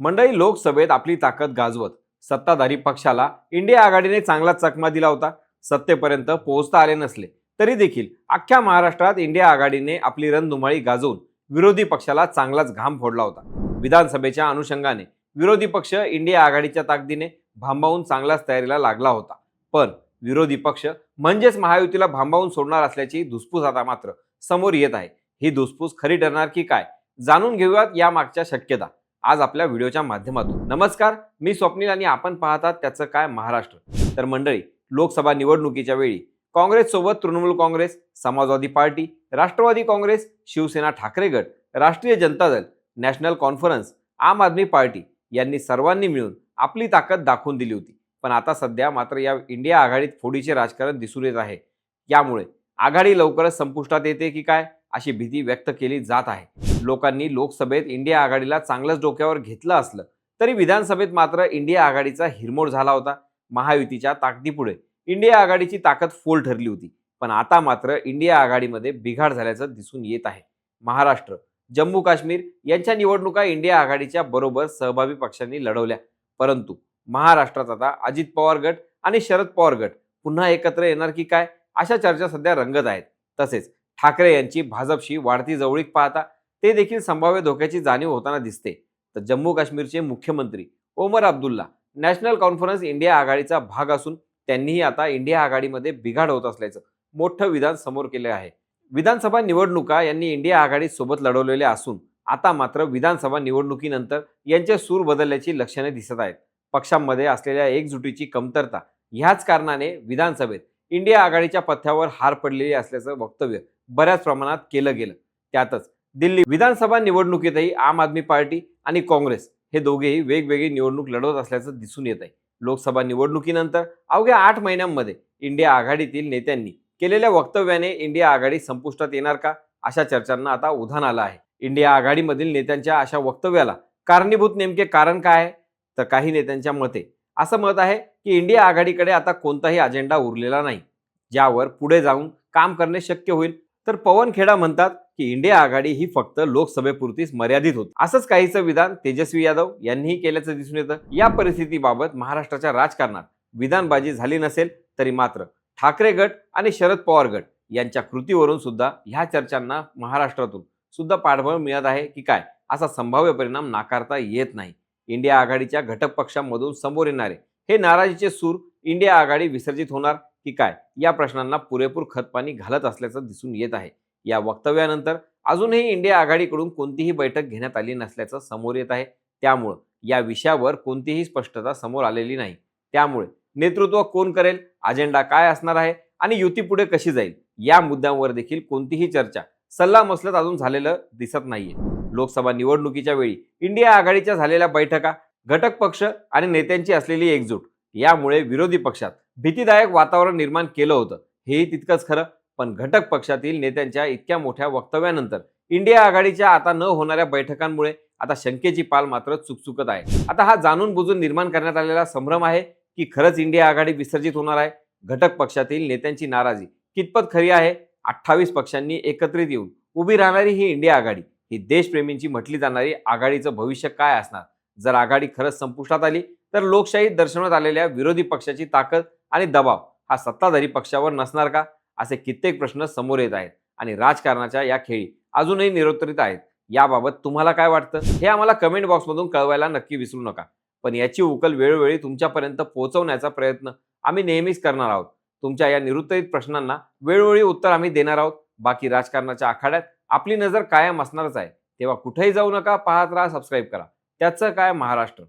मंडळी लोकसभेत आपली ताकद गाजवत सत्ताधारी पक्षाला इंडिया आघाडीने चांगला चकमा दिला होता. सत्तेपर्यंत पोहोचता आले नसले तरी देखील अख्ख्या महाराष्ट्रात इंडिया आघाडीने आपली रणधुमाळी गाजवून विरोधी पक्षाला चांगलाच घाम फोडला होता. विधानसभेच्या अनुषंगाने विरोधी पक्ष इंडिया आघाडीच्या ताकदीने भांबावून चांगलाच तयारीला लागला होता. पण विरोधी पक्ष म्हणजेच महायुतीला भांबावून सोडणार असल्याची धुसफूस आता मात्र समोर येत आहे. ही धुसफूस खरी ठरणार की काय? जाणून घेऊयात या मागच्या शक्यता. आज आपल्या व्हिडिओच्या माध्यमातून. नमस्कार मी स्वप्नील आणि आपण पाहतात त्याचं काय महाराष्ट्र. तर मंडळी लोकसभा निवडणुकीच्या वेळी काँग्रेससोबत तृणमूल काँग्रेस समाजवादी पार्टी राष्ट्रवादी काँग्रेस शिवसेना ठाकरे गट राष्ट्रीय जनता दल नॅशनल कॉन्फरन्स आम आदमी पार्टी यांनी सर्वांनी मिळून आपली ताकद दाखवून दिली होती. पण आता सध्या मात्र या इंडिया आघाडीत फोडीचे राजकारण दिसून येत आहे. यामुळे आघाडी लवकरच संपुष्टात येते की काय अशी भीती व्यक्त केली जात आहे. लोकांनी लोकसभेत इंडिया आघाडीला चांगलंच डोक्यावर घेतलं असलं तरी विधानसभेत मात्र इंडिया आघाडीचा हिरमोड झाला होता महायुतीच्या ताकदीपुढे. इंडिया आघाडीची ताकद फोल ठरली होती पण आता मात्र इंडिया आघाडीमध्ये बिघाड झाल्याचं दिसून येत आहे. महाराष्ट्र जम्मू काश्मीर यांच्या निवडणुका इंडिया आघाडीच्या बरोबर सहभागी पक्षांनी लढवल्या परंतु महाराष्ट्रात आता अजित पवार गट आणि शरद पवार गट पुन्हा एकत्र येणार की काय? अशा चर्चा सध्या रंगत आहेत. तसेच ठाकरे यांची भाजपशी वाढती जवळीक पाहता ते देखील संभाव्य धोक्याची जाणीव होताना दिसते. तर जम्मू काश्मीरचे मुख्यमंत्री Omar Abdullah National Conference India आघाडीचा भाग असून त्यांनीही आता इंडिया आघाडीमध्ये बिघाड होत असल्याचं मोठं विधान समोर केले आहे. विधानसभा निवडणुका यांनी इंडिया आघाडी सोबत लढवलेल्या असून आता मात्र विधानसभा निवडणुकीनंतर यांचे सूर बदलल्याची लक्षणे दिसत आहेत. पक्षांमध्ये असलेल्या एकजुटीची कमतरता ह्याच कारणाने विधानसभेत इंडिया आघाडीच्या पथ्यावर हार पडलेली असल्याचं वक्तव्य बऱ्याच प्रमाणात केलं गेलं. त्यातच दिल्ली विधानसभा निवडणुकीतही आम आदमी पार्टी आणि काँग्रेस हे दोघेही वेगवेगळी निवडणूक लढवत असल्याचं दिसून येत आहे लोकसभा निवडणुकीनंतर अवघ्या आठ महिन्यांमध्ये इंडिया आघाडीतील नेत्यांनी केलेल्या वक्तव्याने इंडिया आघाडी संपुष्टात येणार का अशा चर्चांना आता उधाण आलं आहे. इंडिया आघाडीमधील नेत्यांच्या अशा वक्तव्याला कारणीभूत नेमके कारण काय आहे? तर काही नेत्यांच्या मते. असं मत आहे की इंडिया आघाडीकडे आता कोणताही अजेंडा उरलेला नाही. ज्यावर पुढे जाऊन काम करणे शक्य होईल. तर पवन खेडा म्हणतात की इंडिया आघाडी ही फक्त लोकसभेपुरतीच मर्यादित होती. असंच काहीचं विधान तेजस्वी यादव यांनीही केल्याचं दिसून येतं. या परिस्थितीबाबत महाराष्ट्राच्या राजकारणात विधानबाजी झाली नसेल तरी मात्र ठाकरे गट आणि शरद पवार गट यांच्या कृतीवरून सुद्धा ह्या चर्चांना महाराष्ट्रातून सुद्धा पाठबळ मिळत आहे की काय? असा संभाव्य परिणाम नाकारता येत नाही. इंडिया आघाडीच्या घटक पक्षांमधून समोर येणारे हे नाराजीचे सूर इंडिया आघाडी विसर्जित होणार की काय? या प्रश्नांना पुरेपूर खतपाणी घालत असल्याचं दिसून येत आहे. या वक्तव्यानंतर अजूनही इंडिया आघाडीकडून कोणतीही बैठक घेण्यात आली नसल्याचं समोर येत आहे. त्यामुळं या विषयावर कोणतीही स्पष्टता समोर आलेली नाही. त्यामुळे नेतृत्व कोण करेल? अजेंडा काय असणार आहे? आणि युती पुढे कशी जाईल? या मुद्द्यांवर देखील कोणतीही चर्चा सल्ला मसलत अजून झालेलं दिसत नाहीये. लोकसभा निवडणुकीच्या वेळी इंडिया आघाडीच्या झालेल्या बैठका घटक पक्ष आणि नेत्यांची असलेली एकजूट यामुळे विरोधी पक्षात भीतीदायक वातावरण निर्माण केलं होतं. हेही तितकंच खरं. पण घटक पक्षातील नेत्यांच्या इतक्या मोठ्या वक्तव्यानंतर इंडिया आघाडीच्या आता न होणाऱ्या बैठकांमुळे आता शंकेची पाल मात्र चुकचुकत आहे. आता हा जाणून बुजून निर्माण करण्यात आलेला संभ्रम आहे की खरंच इंडिया आघाडी विसर्जित होणार आहे? घटक पक्षातील नेत्यांची नाराजी कितपत खरी आहे? अठ्ठावीस पक्षांनी एकत्रित येऊन उभी राहणारी ही इंडिया आघाडी ही देशप्रेमींची म्हटली जाणारी आघाडीचं भविष्य काय असणार? जर आघाडी खरंच संपुष्टात आली तर लोकशाहीत दर्शवण्यात आलेल्या विरोधी पक्षाची ताकद आणि दबाव हा सत्ताधारी पक्षावर नसणार का? असे कित्येक प्रश्न समोर येत आहेत आणि राजकारणाच्या या खेळी अजूनही निरुत्तरित आहेत. याबाबत तुम्हाला काय वाटतं? हे आम्हाला कमेंट बॉक्समधून कळवायला नक्की विसरू नका. पण याची उकल वेळोवेळी तुमच्यापर्यंत पोहोचवण्याचा प्रयत्न आम्ही नेहमीच करणार आहोत. तुमच्या या निरुत्तरित प्रश्नांना वेळोवेळी उत्तर आम्ही देणार आहोत. बाकी राजकारणाच्या आखाड्यात आपली नजर कायम असणारच आहे. तेव्हा कुठेही जाऊ नका पाहत राहा सबस्क्राईब करा. त्याचं काय महाराष्ट्र?